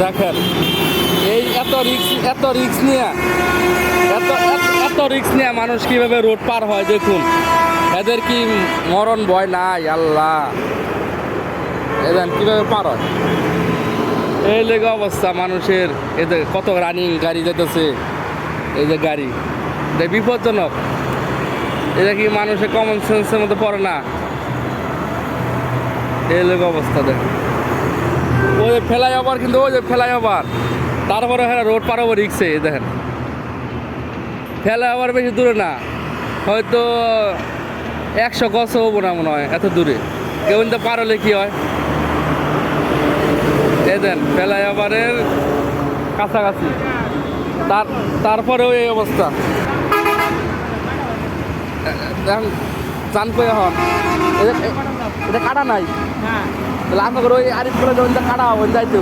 দেখেন, এই এত রিক্স এত রিক্স নিয়ে, এত, এত- রিক্স নিয়ে মানুষ কীভাবে রোড পার হয় দেখুন। এদের কি মরণ ভয় নাই? আল্লাহ। এদের কীভাবে পার হয়? এই লেগে অবস্থা মানুষের। এদের কত রানিং গাড়ি যেতেছে। এই যে গাড়ি। এটা বিপজ্জনক। এটা কি মানুষের কমন সেন্সের মধ্যে পড়ে না? এই লেগে অবস্থা দেখ ওই যে ফেলাই আবার কিন্তু ওই যে ফেলাই আবার। তারপরে হ্যাঁ রোড পার হব রিক্সে দেখেন। আবার বেশি দূরে না। হয়তো একশো গছ হব না মনে হয়, এত দূরে। কেউ কিন্তু পার হলে কি হয়? এই দেন আবারের কাছাকাছি। তার তারপরেও এই অবস্থা। দেখেন, চান করে হন। এটা কাটা নাই? হ্যাঁ তাহলে করি ওই আরিফ করে যখন কাটা ওই যাইতে